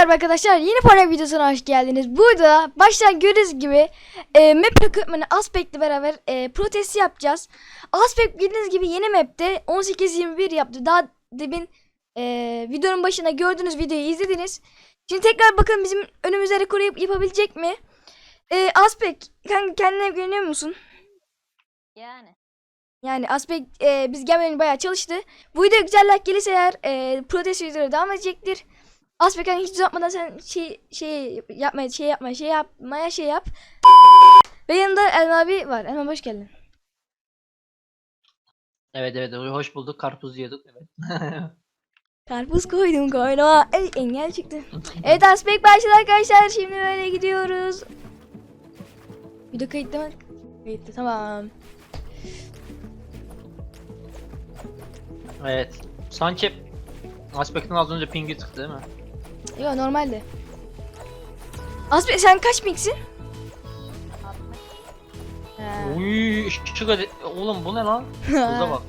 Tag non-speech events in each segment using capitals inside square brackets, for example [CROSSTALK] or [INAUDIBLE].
merhaba arkadaşlar. Yeni para videosuna hoş geldiniz. Burada baştan gördüğünüz gibi e, map equipment'ı Aspect'le beraber e, protest yapacağız. Aspect bildiğiniz gibi yeni map'te 18-21 yaptı. Daha demin e, videonun başında gördüğünüz videoyu izlediniz. Şimdi tekrar bakın bizim önümüze rekoru yap- yapabilecek mi? E, Aspect kanka kendine güveniyor musun? Yani. Yani Aspect e, biz gelmeden bayağı çalıştı. Bu video güzel like gelirse eğer e, protest videoları devam edecektir. Aspect hani hiç uzatmadan sen şey şey yapmaya şey yapma şey yapmaya şey yap. Ve yanında Elma abi var. Elma hoş geldin. Evet evet hoş bulduk karpuz yiyorduk evet. [LAUGHS] Karpuz koydum koynuma. Ey engel çıktı. Evet Aspect başladı arkadaşlar. Şimdi böyle gidiyoruz. Video kayıtlı mı? Kayıtlı tamam. evet. Sanki Aspekt'in az önce pingi çıktı değil mi? Yok normalde. Aspect sen kaç mix'in? Ha. Uy şu kadar oğlum bu ne lan? [LAUGHS] Hıza bak.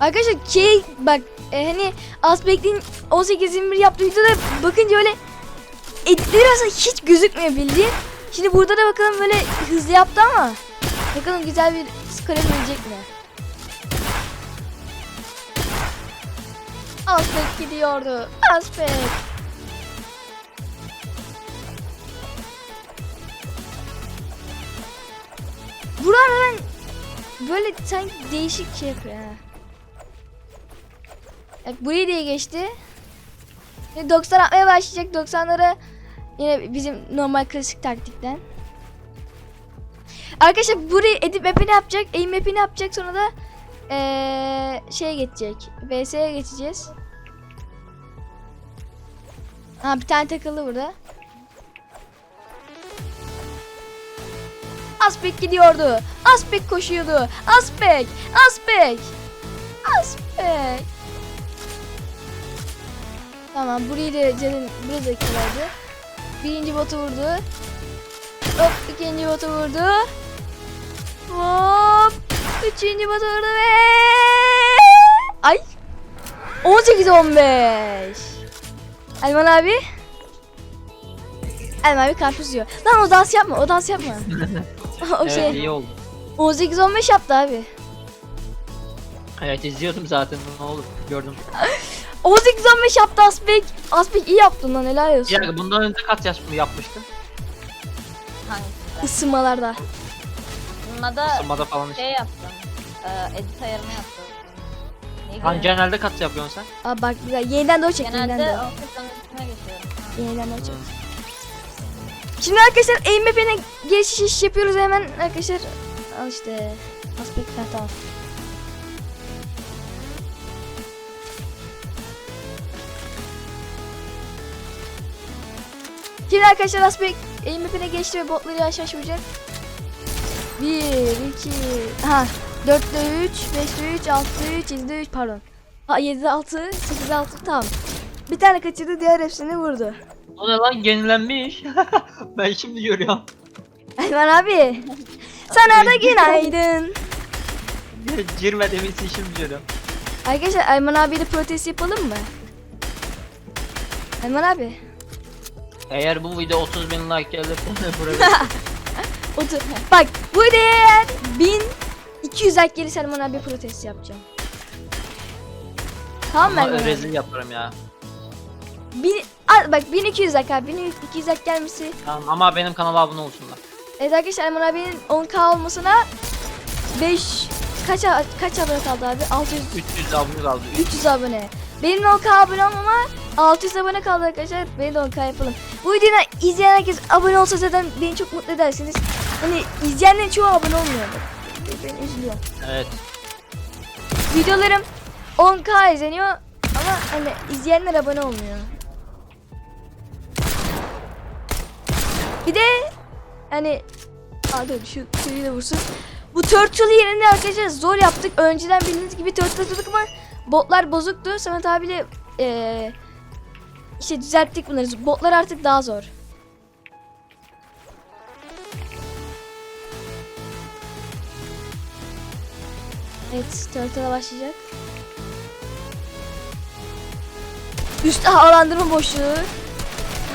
Arkadaşlar şey bak e, hani Aspect'in 18-21 yaptığı videoda bakınca öyle editleri aslında hiç gözükmüyor bildiğin. Şimdi burada da bakalım böyle hızlı yaptı ama bakalım güzel bir skor yapabilecek mi? Aspect gidiyordu. Aspect. Buralar böyle sanki değişik şey yapıyor ha. Evet, burayı diye geçti. Şimdi 90 atmaya başlayacak. 90'lara yine bizim normal klasik taktikten. Arkadaşlar burayı edit map'ini yapacak. Aim map'ini yapacak. Sonra da ee, şeye geçecek. VS'ye geçeceğiz. Ha bir tane takıldı burada. Aspek gidiyordu. Aspek koşuyordu. Aspek. Aspek. Aspek. Tamam burayı da canım burada yakalardı. Birinci botu vurdu. Hop ikinci botu vurdu. Hop üçüncü vurdu ve ay 18 15. Elman abi. Elman abi karpuz yiyor. Lan o dans yapma o dans yapma. [LAUGHS] o Evet şey iyi oldu. 18 15 yaptı abi. Evet izliyordum zaten ne olur gördüm. [LAUGHS] 18 15 yaptı Aspek. Aspek iyi yaptın lan helal olsun. Ya bundan önce kaç yaş mı yapmıştın? Hangisinde? Isınmalarda. Bununla da Isınmada falan işte. şey yaptım. Ee, edit ayarını yaptım. Ne Hani güzel. genelde kaç yapıyorsun sen? Aa bak güzel. Yeniden de o çek. Yeniden Genelde de. o. ortasının üstüne geçiyorum. Yeniden de o çek. Hmm. Şimdi arkadaşlar aim map'ine geçiş yapıyoruz hemen arkadaşlar. Al işte. Aspek ha, tamam. Şimdi arkadaşlar Aspek aim map'ine geçti ve botları yavaş yavaş vuracak. 1, 2, ha 4'te 3, 5'te 3, 6'da 3, 7'de 3 pardon. Ha 7'de 6, 8'de 6 tamam. Bir tane kaçırdı diğer hepsini vurdu. O ne lan yenilenmiş. [LAUGHS] ben şimdi görüyorum. Ayman abi. Sana da günaydın. Girmediğim için şimdi görüyorum. Arkadaşlar Ayman abiyle protest yapalım mı? Ayman abi. Eğer bu video 30 bin like gelirse [LAUGHS] buraya [LAUGHS] Otur. Bak bu değer 1200 like gelirse Ayman abi protest yapacağım. Tamam mı ama rezil yaparım ya. Bin, Al, bak 1200 like abi 1200 like gelmesi. Tamam ama benim kanala abone olsunlar. Evet arkadaşlar Ayman abinin 10k olmasına 5 kaç kaç abone kaldı abi? 600 300 abone kaldı. 300 abone. Benim de 10k abone olmama 600 abone kaldı arkadaşlar. Beni de 10k yapalım. Bu videoda izleyen herkes abone olsa zaten beni çok mutlu edersiniz. Hani izleyenlerin çoğu abone olmuyor. Bak, Ben üzülüyorum. Evet. Videolarım 10k izleniyor ama hani izleyenler abone olmuyor. Bir de hani Aa dur şu suyu da vursun. Bu turtle yerine arkadaşlar zor yaptık. Önceden bildiğiniz gibi turtle atıyorduk ama botlar bozuktu. Samet abiyle eee işte düzelttik bunları. Botlar artık daha zor. Evet, turtle'a başlayacak. Üstte havalandırma boşluğu.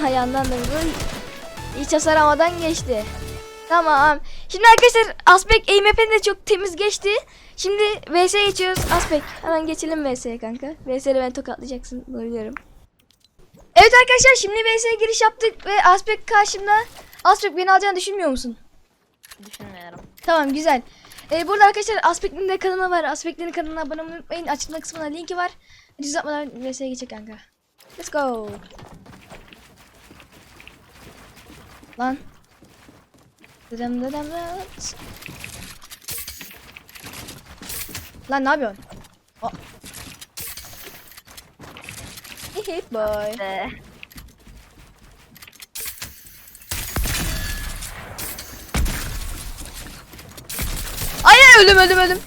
Ha yandan da. Hiç hasaramadan geçti. Tamam. Şimdi arkadaşlar Aspek AMP'nin de çok temiz geçti. Şimdi VS'ye geçiyoruz. Aspek hemen geçelim VS'ye kanka. VS'de beni tokatlayacaksın. Bunu biliyorum. Evet arkadaşlar şimdi VS'ye giriş yaptık ve Aspek karşımda. Aspek beni alacağını düşünmüyor musun? Düşünmüyorum. Tamam güzel. Ee, burada arkadaşlar Aspekt'in de kanalı var. Aspekt'in kanalına abone olmayı unutmayın. Açıklama kısmına linki var. Hiç uzatmadan VS'ye geçecek kanka. Let's go. Lan. Dıdım dıt. Lan ne yapıyorsun? Oh. Hit boy. Öldüm öldüm öldüm.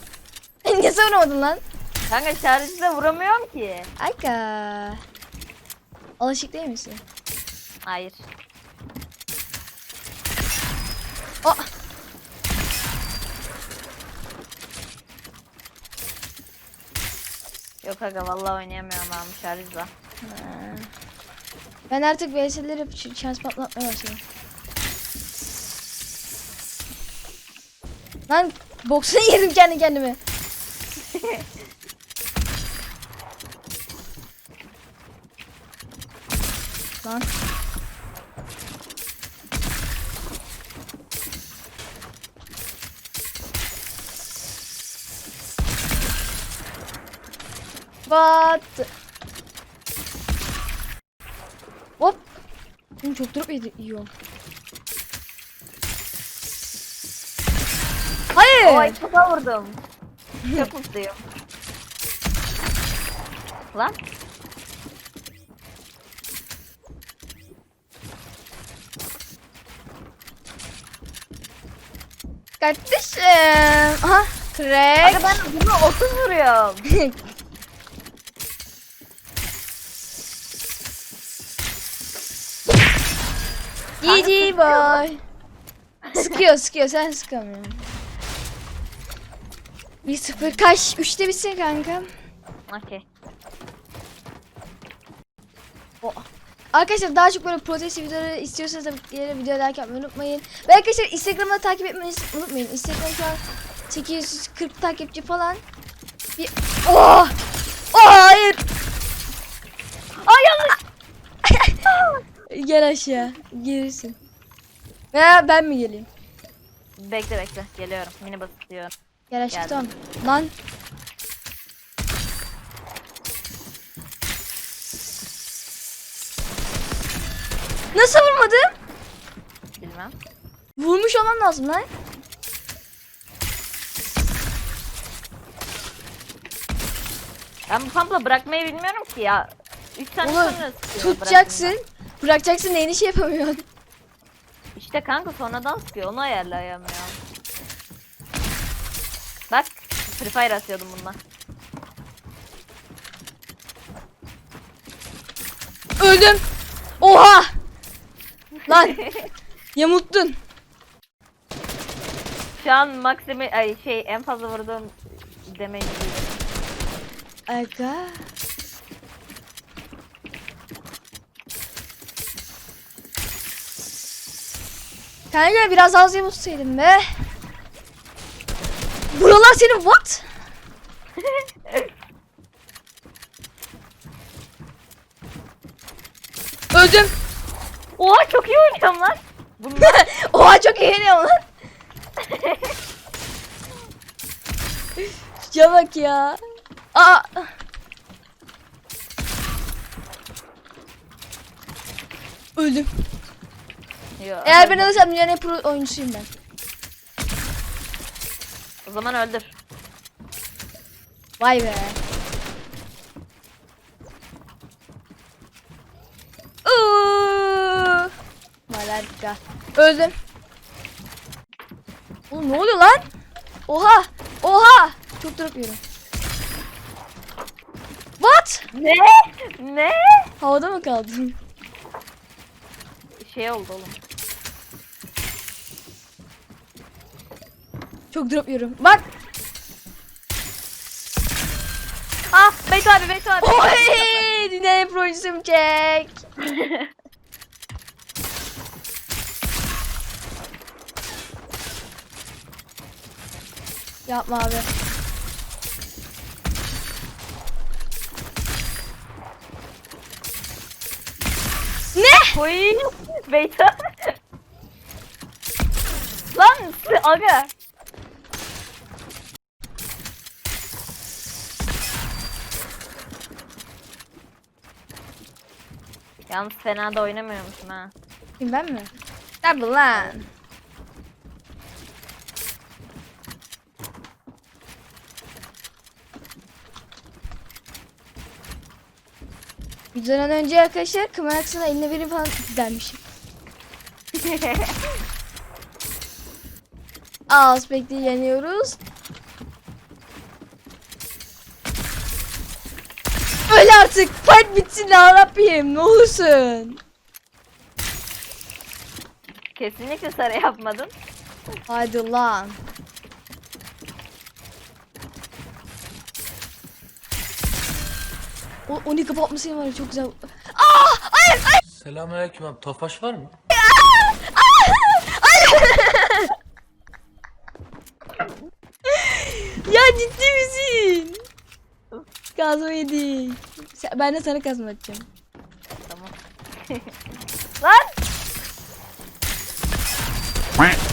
Niye savuramadın lan? kanka şarjıyla vuramıyorum ki. Ayka. Alışık değil misin? Hayır. Oh. Yok aga vallahi oynayamıyorum ben bu şarjla. Ben artık VS'leri yapıp şans patlatmaya başladım. Lan boksuna [LAUGHS] yedim kendi kendime. Lan. What? Hop. Çok durup yiyorum. Oy çok vurdum. [LAUGHS] çok mutluyum. Lan Kardeşim. Aha. Crack. aga ben bunu 30 vuruyorum. [LAUGHS] GG boy. sıkıyor sıkıyor sen sıkamıyorsun. 1-0 kaç? 3'te bitsin kanka. Okey. Arkadaşlar daha çok böyle protest videoları istiyorsanız da diğer videoda like yapmayı unutmayın. Ve arkadaşlar Instagram'da takip etmeyi unutmayın. Instagram şu an 840 takipçi falan. Bir... Oh! Oh hayır! Ay yanlış! [LAUGHS] Gel aşağı. Gelirsin. Veya ben mi geleyim? Bekle bekle geliyorum. Mini basıyorum. Gel tamam. Lan. Nasıl vurmadım? Bilmem. Vurmuş olmam lazım lan. Ben bu pampla bırakmayı bilmiyorum ki ya. 3 tane Oğlum sonra sıkıyor tutacaksın. Bırakacaksın neyini şey yapamıyorsun. İşte kanka sonradan sıkıyor onu ayarlayamıyorum. Free Fire atıyordum bununla. Öldüm. Oha. Lan [LAUGHS] yamulttun. Şu an maksimi ay şey en fazla vurduğum değil. Aga. Kanka biraz az yamultsaydın be. Buralar senin what? [LAUGHS] Öldüm. Oha çok iyi oynuyorum lan. Bunlar [LAUGHS] Oha çok eğleniyorum lan. [LAUGHS] Ya bak ya. Aa. Öldüm. Yo, Eğer ben alırsam dünyanın en pro oyuncusuyum ben. O zaman öldür. Vay be. Uuu. Malarka. Öldüm. Oğlum ne oluyor lan? Oha. Oha. Çok durup. What? Ne? Ne? Havada mı kaldın? Şey oldu oğlum. Çok drop yiyorum. Bak. Ah Beyt abi Beyt abi. Oy! Yine projesimi çek. [LAUGHS] Yapma abi. Ne? Oy. Beyta. [LAUGHS] Lan aga. Yalnız fena da oynamıyormuşum ha. Kim ben mi? Tabi lan. Videodan önce arkadaşlar kamerasına eline verin falan dermişim. [LAUGHS] Az bekle yeniyoruz. Öl artık. Fight bitsin ya Rabbim. Ne olursun. Kesinlikle sarı yapmadın. Hadi lan. O, onu kapatmasın var ya çok güzel. Aa! Hayır! Hayır! Selamünaleyküm abi. Tofaş var mı? Ya ciddi misin? Kazma yedik. Ben de sana kazma atacağım. Tamam. [LAUGHS] Lan!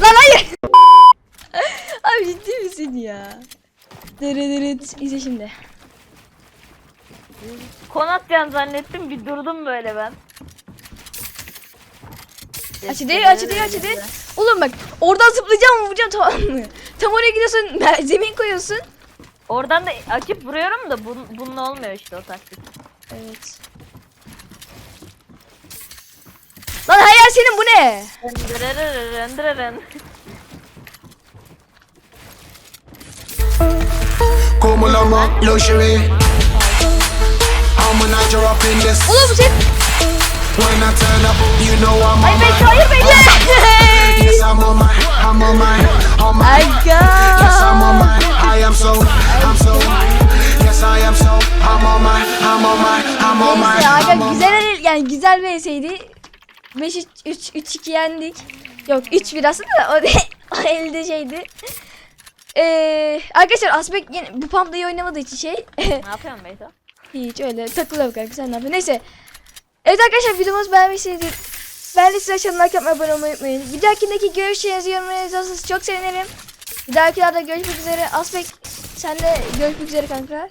Lan hayır! [LAUGHS] Abi ciddi misin ya? Dırı dırı izle şimdi. Kon atacağını zannettim bir durdum böyle ben. Açı değil, açı değil, açı değil. Oğlum bak oradan zıplayacağım vuracağım tamam mı? Tam oraya gidiyorsun zemin koyuyorsun. Oradan da açıp vuruyorum da bun, bununla olmuyor işte o taktik. Evet. Lan hayal senin bu ne? Como la mo, luxury. I'm I drop in this. Oğlum bu şey... When I turn up, you know I'm on Hayır bekle hayır bekle. [LAUGHS] Yes, I'm on mine. I'm on mine. On mine. Aga. Yes, I'm on mine. I am so. I'm so. Yes, I am so. I'm on mine. I'm on mine. I'm on mine. Neyse aga I'm on güzel el- yani güzel bir eseydi. 5 3 3 3 2 yendik. Yok 3 1 aslında da o, de- [LAUGHS] o elde şeydi. Ee, arkadaşlar Aspek yine bu pump'da iyi oynamadığı için şey ne [LAUGHS] yapıyorsun Beyto? hiç öyle takılıyor kanka sen ne yapıyorsun neyse. Evet arkadaşlar videomuzu beğenmişsinizdir. Ben de size aşağıdan like yapmayı abone olmayı unutmayın. Bir dahakindeki görüşlerinizi yorumlara yazarsanız çok sevinirim. Bir dahakilerde görüşmek üzere. Aspek sen de görüşmek üzere kanka.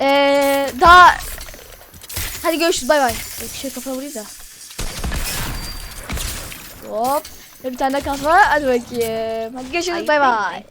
Ee, daha Hadi görüşürüz bay bay. Bir şey kafana vurayım da. Hop. Ve bir tane daha kasma. Hadi bakayım. Hadi görüşürüz bay bay.